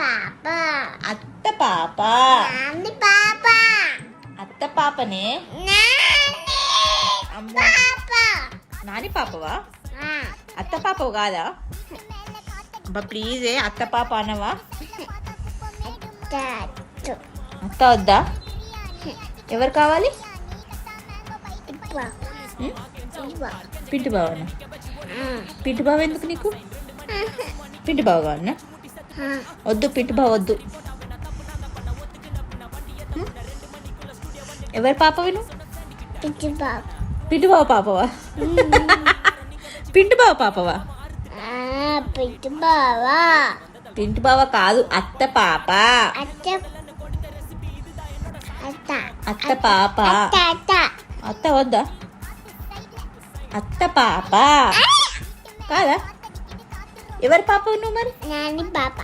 పాప. అత్త పాప. నాని పాప. అత్త పాపనే? నాని అమ్మో. పాప. నాని పాపవా? అత్త పాపవు కాదా? అబ్బా ప్లీజే అత్త పాప అనవా? తాతు అత్త వద్దా? ఎవరు కావాలి? పింటి బావనా? ఆ, పింటి బావ ఎందుకు నీకు? పింటి బావ కావాలనా? ఆ, వద్దు పింటి బావ వద్దు? ఎవరి పాప పింటి బావ పాపవా? పింటి బావ పాపవా? ఆ, పిచ్చి బావా. పింటి బావ కాదు అత్త పాప. అత్త. పాప. అత్త అత్త. అత్త వద్దా? అత్త పాప. కాదా? ఎవరి పాప నువ్వు మరి? నాని పాప.